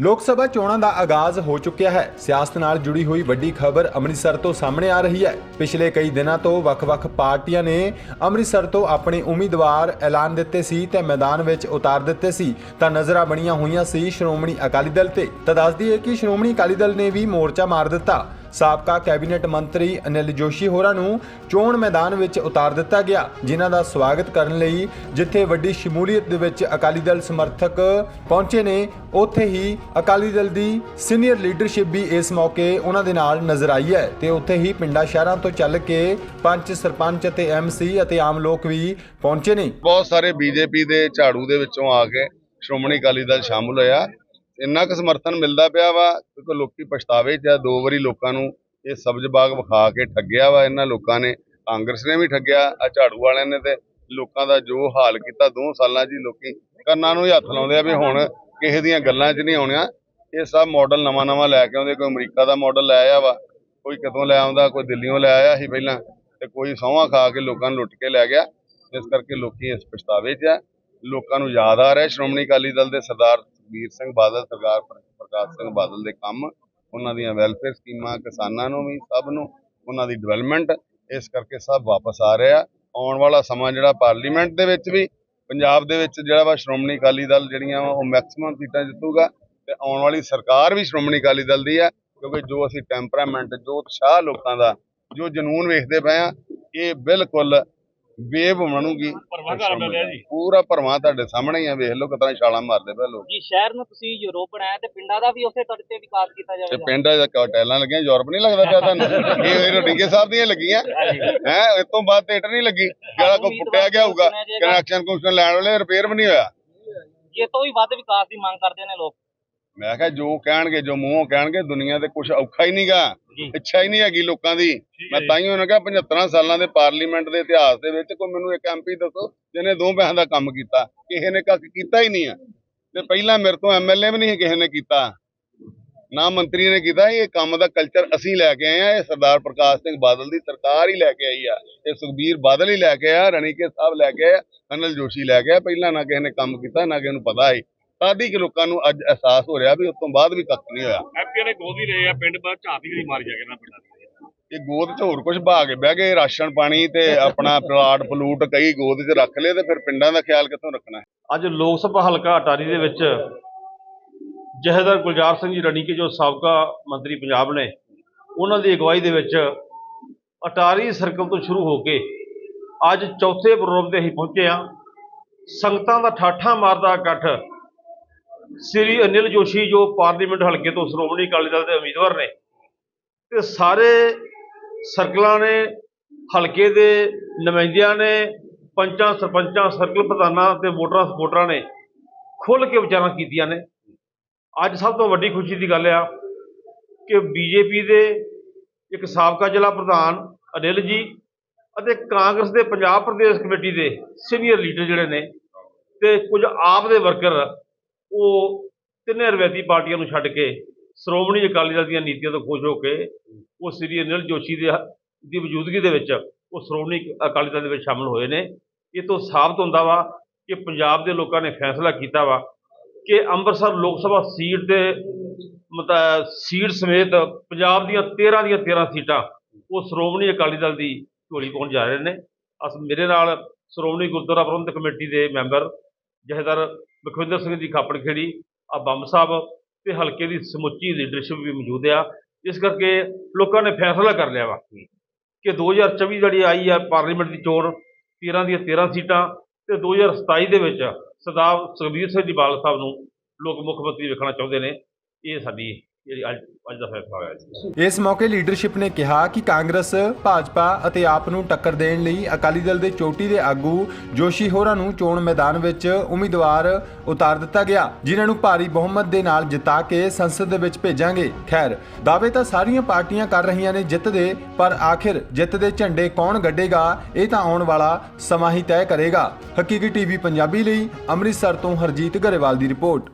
ਲੋਕ ਸਭਾ ਚੋਣਾਂ ਦਾ ਆਗਾਜ਼ ਹੋ ਚੁੱਕਿਆ ਹੈ। ਸਿਆਸਤ ਨਾਲ ਜੁੜੀ ਹੋਈ ਵੱਡੀ ਖਬਰ ਅੰਮ੍ਰਿਤਸਰ ਤੋਂ ਸਾਹਮਣੇ ਆ ਰਹੀ ਹੈ। ਪਿਛਲੇ ਕਈ ਦਿਨਾਂ ਤੋਂ ਵੱਖ-ਵੱਖ ਪਾਰਟੀਆਂ ਨੇ ਅੰਮ੍ਰਿਤਸਰ ਤੋਂ ਆਪਣੇ ਉਮੀਦਵਾਰ ਐਲਾਨ ਦਿੱਤੇ ਸੀ ਤੇ ਮੈਦਾਨ ਵਿੱਚ ਉਤਾਰ ਦਿੱਤੇ ਸੀ। ਤਾਂ ਨਜ਼ਰਾਂ ਬਣੀਆਂ ਹੋਈਆਂ ਸੀ ਸ਼੍ਰੋਮਣੀ ਅਕਾਲੀ ਦਲ ਤੇ। ਤਾਂ ਦੱਸਦੀ ਹੈ ਕਿ ਸ਼੍ਰੋਮਣੀ ਅਕਾਲੀ ਦਲ ਨੇ ਵੀ ਮੋਰਚਾ ਮਾਰ ਦਿੱਤਾ। ਸਾਬਕਾ ਕੈਬਨਿਟ ਮੰਤਰੀ ਅਨਿਲ ਜੋਸ਼ੀ ਹੋਰਾਂ ਨੂੰ ਚੋਣ ਮੈਦਾਨ ਵਿੱਚ ਉਤਾਰ ਦਿੱਤਾ ਗਿਆ, ਜਿਨ੍ਹਾਂ ਦਾ ਸਵਾਗਤ ਕਰਨ ਲਈ ਜਿੱਥੇ ਵੱਡੀ ਸ਼ਮੂਲੀਅਤ ਦੇ ਵਿੱਚ ਅਕਾਲੀ ਦਲ ਸਮਰਥਕ ਪਹੁੰਚੇ ਨੇ, ਉੱਥੇ ਹੀ ਅਕਾਲੀ ਦਲ ਦੀ ਸੀਨੀਅਰ ਲੀਡਰਸ਼ਿਪ ਵੀ ਇਸ ਮੌਕੇ ਉਹਨਾਂ ਦੇ ਨਾਲ ਨਜ਼ਰ ਆਈ ਹੈ ਤੇ ਉੱਥੇ ਹੀ ਪਿੰਡਾਂ ਸ਼ਹਿਰਾਂ ਤੋਂ ਚੱਲ ਕੇ ਪੰਚ ਸਰਪੰਚ ਅਤੇ ਐਮਸੀ ਅਤੇ ਆਮ ਲੋਕ ਵੀ ਪਹੁੰਚੇ ਨੇ। ਬਹੁਤ ਸਾਰੇ ਬੀਜੇਪੀ ਦੇ ਝਾੜੂ ਦੇ ਵਿੱਚੋਂ ਆ ਕੇ ਸ਼੍ਰੋਮਣੀ ਅਕਾਲੀ ਦਲ ਸ਼ਾਮਲ ਹੋਇਆ। ਇੰਨਾ ਕੁ ਸਮਰਥਨ ਮਿਲਦਾ ਪਿਆ ਵਾ ਕਿਉਂਕਿ ਲੋਕੀ ਪਛਤਾਵੇ ਚ ਆ। ਦੋ ਵਾਰੀ ਲੋਕਾਂ ਨੂੰ ਇਹ ਸਬਜ਼ ਬਾਗ ਵਿਖਾ ਕੇ ਠੱਗਿਆ ਵਾ। ਇਹਨਾਂ ਲੋਕਾਂ ਨੇ, ਕਾਂਗਰਸ ਨੇ ਵੀ ਠੱਗਿਆ, ਆ ਝਾੜੂ ਵਾਲਿਆਂ ਨੇ ਤੇ ਲੋਕਾਂ ਦਾ ਜੋ ਹਾਲ ਕੀਤਾ ਦੋ ਸਾਲਾਂ 'ਚ ਹੀ ਲੋਕੀ ਕੰਨਾਂ ਨੂੰ ਹੀ ਹੱਥ ਲਾਉਂਦੇ ਆ ਵੀ ਹੁਣ ਕਿਸੇ ਦੀਆਂ ਗੱਲਾਂ 'ਚ ਨਹੀਂ ਆਉਣੀਆਂ। ਇਹ ਸਭ ਮਾਡਲ ਨਵਾਂ ਨਵਾਂ ਲੈ ਕੇ ਆਉਂਦੇ। ਕੋਈ ਅਮਰੀਕਾ ਦਾ ਮਾਡਲ ਲੈ ਆਇਆ ਵਾ, ਕੋਈ ਕਿਤੋਂ ਲੈ ਆਉਂਦਾ, ਕੋਈ ਦਿੱਲੀੋਂ ਲੈ ਆਇਆ ਸੀ ਪਹਿਲਾਂ ਤੇ ਕੋਈ ਸਹੁੰਆਂ ਖਾ ਕੇ ਲੋਕਾਂ ਨੂੰ ਲੁੱਟ ਕੇ ਲੈ ਗਿਆ। ਇਸ ਕਰਕੇ ਲੋਕੀ ਇਸ ਪਛਤਾਵੇ 'ਚ ਆ। ਲੋਕਾਂ ਨੂੰ ਯਾਦ ਆ ਰਿਹਾ ਸ਼੍ਰੋਮਣੀ ਅਕਾਲੀ ਦਲ ਦੇ ਸਰਦਾਰ ਸੁਖਬੀਰ ਸਿੰਘ ਬਾਦਲ ਸਰਕਾਰ ਪ੍ਰਕਾਸ਼ ਸਿੰਘ ਬਾਦਲ ਦੇ ਕੰਮ, ਉਹਨਾਂ ਦੀਆਂ ਵੈਲਫੇਅਰ ਸਕੀਮਾਂ, ਕਿਸਾਨਾਂ ਨੂੰ ਵੀ, ਸਭ ਨੂੰ, ਉਹਨਾਂ ਦੀ ਡਿਵੈਲਪਮੈਂਟ ਇਸ ਕਰਕੇ ਸਭ ਵਾਪਸ ਆ ਰਿਹਾ। ਆਉਣ ਵਾਲਾ ਸਮਾਂ ਜਿਹੜਾ ਪਾਰਲੀਮੈਂਟ ਦੇ ਵਿੱਚ ਵੀ, ਪੰਜਾਬ ਦੇ ਵਿੱਚ ਜਿਹੜਾ ਵਾ ਸ਼੍ਰੋਮਣੀ ਅਕਾਲੀ ਦਲ ਜਿਹੜੀਆਂ ਵਾ, ਉਹ ਮੈਕਸਿਮਮ ਸੀਟਾਂ ਜਿੱਤੂਗਾ ਤੇ ਆਉਣ ਵਾਲੀ ਸਰਕਾਰ ਵੀ ਸ਼੍ਰੋਮਣੀ ਅਕਾਲੀ ਦਲ ਦੀ ਹੈ ਕਿਉਂਕਿ ਜੋ ਅਸੀਂ ਟੈਂਪਰਾਮੈਂਟ ਜੋ ਉਤਸ਼ਾਹ ਲੋਕਾਂ ਦਾ, ਜੋ ਜਨੂਨ ਵੇਖਦੇ ਪਏ ਆ, ਇਹ ਬਿਲਕੁਲ ਵੇਵ ਬਣੂਗੀ। ਭਰਵਾਂ ਘਰ ਮਿਲਿਆ ਜੀ। ਪੂਰਾ ਭਰਵਾਂ ਤੁਹਾਡੇ ਸਾਹਮਣੇ ਹੀ ਆ ਵੇਖ ਲਓ ਕਿਤਨਾ ਛਾਲਾਂ ਮਾਰਦੇ ਪਏ ਲੋਕ। ਜੀ ਸ਼ਹਿਰ ਨੂੰ ਤੁਸੀਂ ਯੂਰਪ ਬਣਾਇਆ ਤੇ ਪਿੰਡਾਂ ਦਾ ਵੀ ਉਸੇ ਤੌਰ ਤੇ ਵਿਕਾਸ ਕੀਤਾ ਤੇ ਜਾਵੇਗਾ ਪਿੰਡਾਂ ਦਾ ਟੈਲਾਂ ਲੱਗੀਆਂ? ਯੂਰਪ ਨਹੀਂ ਲੱਗਦਾ ਪਿਆ ਤੁਹਾਨੂੰ? ਇਹ ਰੋਡਿੰਗੇ ਸਾਹਿਬ ਦੀਆਂ ਲੱਗੀਆਂ। ਹੈ ਇਸ ਤੋਂ ਬਾਅਦ ਇੱਟ ਨਹੀਂ ਲੱਗੀ। ਜਿਹੜਾ ਕੋ ਪੁੱਟਿਆ ਗਿਆ ਹੋਊਗਾ ਕਨੈਕਸ਼ਨ ਕੁਸ਼ਨ ਲੈਣ ਵਾਲੇ ਰਿਪੇਅਰ ਵੀ ਨਹੀਂ ਹੋਇਆ। ਜੇ ਤੋਂ ਵੀ ਵੱਧ ਵਿਕਾਸ ਦੀ ਮੰਗ ਕਰਦੇ ਨੇ ਲੋਕ। ਮੈਂ ਕਿਹਾ ਜੋ ਕਹਿਣਗੇ ਜੋ ਮੂੰਹੋਂ ਕਹਿਣਗੇ ਦੁਨੀਆ ਤੇ ਕੁਝ ਔਖਾ ਹੀ ਨਹੀਂਗਾ। ਇੱਛਾ ਹੀ ਨਹੀਂ ਹੈਗੀ ਲੋਕਾਂ ਦੀ। ਮੈਂ ਤਾਂ ਹੀ ਉਹਨਾਂ ਕਿਹਾ 75 ਸਾਲਾਂ ਦੇ ਪਾਰਲੀਮੈਂਟ ਦੇ ਇਤਿਹਾਸ ਦੇ ਵਿੱਚ ਕੋਈ ਮੈਨੂੰ ਇੱਕ ਐਮਪੀ ਦੱਸੋ ਜਿਹਨੇ ਦੋ ਪੈਸਿਆਂ ਦਾ ਕੰਮ ਕੀਤਾ। ਕਿਸੇ ਨੇ ਕੱਖ ਕੀਤਾ ਹੀ ਨਹੀਂ ਆ। ਤੇ ਪਹਿਲਾਂ ਮੇਰੇ ਤੋਂ ਐਮਐਲਏ ਵੀ ਨਹੀਂ ਕਿਸੇ ਨੇ ਕੀਤਾ। ਨਾ ਮੰਤਰੀ ਨੇ ਕੀਤਾ। ਇਹ ਕੰਮ ਦਾ ਕਲਚਰ ਅਸੀਂ ਲੈ ਕੇ ਆਏ ਆ। ਇਹ ਸਰਦਾਰ ਪ੍ਰਕਾਸ਼ ਸਿੰਘ ਬਾਦਲ ਦੀ ਸਰਕਾਰ ਹੀ ਲੈ ਕੇ ਆਈ ਆ। ਇਹ ਸੁਖਬੀਰ ਬਾਦਲ ਹੀ ਲੈ ਕੇ ਆਇਆ। ਰਣੀਕੇ ਸਾਹਿਬ ਲੈ ਕੇ ਆਇਆ ਅਨਿਲ ਜੋਸ਼ੀ ਲੈ ਕੇ ਆਇਆ। ਪਹਿਲਾਂ ਨਾ ਕਿਸੇ ਨੇ ਕੰਮ ਕੀਤਾ ਨਾ ਕਿਸੇ ਨੂੰ ਪਤਾ ਹੈ ਸਾਡੀ ਕਿ ਲੋਕਾਂ ਨੂੰ ਅੱਜ ਅਹਿਸਾਸ ਹੋ ਰਿਹਾ ਵੀ ਉਸ ਤੋਂ ਬਾਅਦ ਵੀ ਕੱਖ ਨਹੀਂ ਹੋਇਆ? ਐਪੀ ਨੇ ਗੋਦ ਹੀ ਰਹੇ ਆ ਪਿੰਡ ਬਾਅਦ ਝਾਤੀ ਜਿਹੜੀ ਮਾਰੀ ਜਾ ਕੇ ਨਾ ਪਿੰਡਾਂ ਦੀ। ਇਹ ਗੋਦ 'ਚ ਹੋਰ ਕੁਝ ਭਾ ਕੇ ਬਹਿ ਗਏ ਰਾਸ਼ਨ ਪਾਣੀ ਤੇ ਆਪਣਾ ਪਲਾਟ ਪਲੂਟ ਕਈ ਗੋਦ 'ਚ ਰੱਖ ਲਏ ਤੇ ਫਿਰ ਪਿੰਡਾਂ ਦਾ ਖਿਆਲ ਕਿੱਥੋਂ ਰੱਖਣਾ? ਹੈ? ਅੱਜ ਲੋਕ ਸਭਾ ਹਲਕਾ ਅਟਾਰੀ ਦੇ ਵਿੱਚ ਜਹੇਦਾਰ ਗੁਲਜ਼ਾਰ ਸਿੰਘ ਜੀ ਰਣੀਕੇ ਜੋ ਸਾਬਕਾ ਮੰਤਰੀ ਪੰਜਾਬ ਨੇ ਉਹਨਾਂ ਦੀ ਅਗਵਾਈ ਦੇ ਵਿੱਚ ਅਟਾਰੀ ਸਰਕਲ ਤੋਂ ਸ਼ੁਰੂ ਹੋ ਕੇ ਅੱਜ ਚੌਥੇ ਪ੍ਰੋਗਰਾਮ ਤੇ ਅਸੀਂ ਪਹੁੰਚੇ ਹਾਂ। ਸੰਗਤਾਂ ਦਾ ਠਾਠਾ ਮਾਰਦਾ ਇਕੱਠ ਸ੍ਰੀ ਅਨਿਲ ਜੋਸ਼ੀ ਜੋ ਪਾਰਲੀਮੈਂਟ ਹਲਕੇ ਤੋਂ ਸ਼੍ਰੋਮਣੀ ਅਕਾਲੀ ਦਲ ਦੇ ਉਮੀਦਵਾਰ ਨੇ, ਤੇ ਸਾਰੇ ਸਰਕਲਾਂ ਨੇ, ਹਲਕੇ ਦੇ ਨੁਮਾਇੰਦਿਆਂ ਨੇ, ਪੰਚਾਂ, ਸਰਪੰਚਾਂ, ਸਰਕਲ ਪ੍ਰਧਾਨਾਂ ਤੇ ਵੋਟਰਾਂ ਸਪੋਰਟਰਾਂ ਨੇ ਖੁੱਲ੍ਹ ਕੇ ਵਿਚਾਰਾਂ ਕੀਤੀਆਂ ਨੇ। ਅੱਜ ਸਭ ਤੋਂ ਵੱਡੀ ਖੁਸ਼ੀ ਦੀ ਗੱਲ ਆ ਕਿ ਬੀਜੇਪੀ ਦੇ ਇੱਕ ਸਾਬਕਾ ਜ਼ਿਲ੍ਹਾ ਪ੍ਰਧਾਨ ਅਨਿਲ ਜੀ ਅਤੇ ਕਾਂਗਰਸ ਦੇ ਪੰਜਾਬ ਪ੍ਰਦੇਸ਼ ਕਮੇਟੀ ਦੇ ਸੀਨੀਅਰ ਲੀਡਰ ਜਿਹੜੇ ਨੇ, ਤੇ ਕੁਝ ਆਪ ਦੇ ਵਰਕਰ ਉਹ ਤਿੰਨੇ ਰਵਾਇਤੀ ਪਾਰਟੀਆਂ ਨੂੰ ਛੱਡ ਕੇ ਸ਼੍ਰੋਮਣੀ ਅਕਾਲੀ ਦਲ ਦੀਆਂ ਨੀਤੀਆਂ ਤੋਂ ਖੁਸ਼ ਹੋ ਕੇ ਉਹ ਸ੍ਰੀ ਅਨਿਲ ਜੋਸ਼ੀ ਦੇ ਦੀ ਮੌਜੂਦਗੀ ਦੇ ਵਿੱਚ ਉਹ ਸ਼੍ਰੋਮਣੀ ਅਕਾਲੀ ਦਲ ਦੇ ਵਿੱਚ ਸ਼ਾਮਲ ਹੋਏ ਨੇ। ਇਹ ਤੋਂ ਸਾਬਤ ਹੁੰਦਾ ਵਾ ਕਿ ਪੰਜਾਬ ਦੇ ਲੋਕਾਂ ਨੇ ਫੈਸਲਾ ਕੀਤਾ ਵਾ ਕਿ ਅੰਮ੍ਰਿਤਸਰ ਲੋਕ ਸਭਾ ਸੀਟ ਦੇ ਮਤਲਬ ਸੀਟ ਸਮੇਤ ਪੰਜਾਬ ਦੀਆਂ 13 ਦੀਆਂ 13 ਸੀਟਾਂ ਉਹ ਸ਼੍ਰੋਮਣੀ ਅਕਾਲੀ ਦਲ ਦੀ ਝੋਲੀ ਪਾਉਣ ਜਾ ਰਹੇ ਨੇ। ਅਸ, ਮੇਰੇ ਨਾਲ ਸ਼੍ਰੋਮਣੀ ਗੁਰਦੁਆਰਾ ਪ੍ਰਬੰਧਕ ਕਮੇਟੀ ਦੇ ਮੈਂਬਰ ਜਹੇਦਾਰ ਲਖਵਿੰਦਰ ਸਿੰਘ ਜੀ ਖਾਪੜ ਖੇੜੀ ਆ ਬੰਬ ਸਾਹਿਬ ਤੇ ਹਲਕੇ ਦੀ ਸਮੁੱਚੀ ਲੀਡਰਸ਼ਿਪ ਵੀ ਮੌਜੂਦ ਆ। ਇਸ ਕਰਕੇ ਲੋਕਾਂ ਨੇ ਫੈਸਲਾ ਕਰ ਲਿਆ ਵਾ ਕਿ 2024 ਜਿਹੜੀ ਆਈ ਆ ਪਾਰਲੀਮੈਂਟ ਦੀ ਚੋਣ 13 ਦੀਆਂ 13 ਸੀਟਾਂ ਤੇ 2027 ਦੇ ਵਿੱਚ ਸਰਦਾਰ ਸੁਖਬੀਰ ਸਿੰਘ ਜੀ ਬਾਦਲ ਸਾਹਿਬ ਨੂੰ ਲੋਕ ਮੁੱਖ ਮੰਤਰੀ ਵੇਖਣਾ ਚਾਹੁੰਦੇ ਨੇ। ਇਹ ਸਾਡੀ ਇਸ ਮੌਕੇ ਲੀਡਰਸ਼ਿਪ ਨੇ ਕਿਹਾ ਕਿ ਕਾਂਗਰਸ, ਭਾਜਪਾ ਅਤੇ ਆਪ ਨੂੰ ਟੱਕਰ ਦੇਣ ਲਈ ਅਕਾਲੀ ਦਲ ਦੇ ਚੋਟੀ ਦੇ ਆਗੂ ਜੋਸ਼ੀ ਹੋਰਾਂ ਨੂੰ ਚੋਣ ਮੈਦਾਨ ਵਿੱਚ ਉਮੀਦਵਾਰ ਉਤਾਰ ਦਿੱਤਾ ਗਿਆ, ਜਿਨ੍ਹਾਂ ਨੂੰ ਭਾਰੀ ਬਹੁਮਤ ਦੇ ਨਾਲ ਜਿਤਾ ਕੇ ਸੰਸਦ ਦੇ ਵਿੱਚ ਭੇਜਾਂਗੇ। ਖੈਰ, ਦਾਅਵੇ ਤਾਂ ਸਾਰੀਆਂ ਪਾਰਟੀਆਂ ਕਰ ਰਹੀਆਂ ਨੇ ਜਿੱਤ ਦੇ ਪਰ ਆਖਿਰ ਜਿੱਤ ਦੇ ਝੰਡੇ ਕੌਣ ਗੱਡੇਗਾ, ਇਹ ਤਾਂ ਆਉਣ ਵਾਲਾ ਸਮਾਂ ਹੀ ਤੈਅ ਕਰੇਗਾ। ਹਕੀਕੀ ਟੀਵੀ ਪੰਜਾਬੀ ਲਈ ਅੰਮ੍ਰਿਤਸਰ ਤੋਂ ਹਰਜੀਤ ਗਰੇਵਾਲ ਦੀ ਰਿਪੋਰਟ।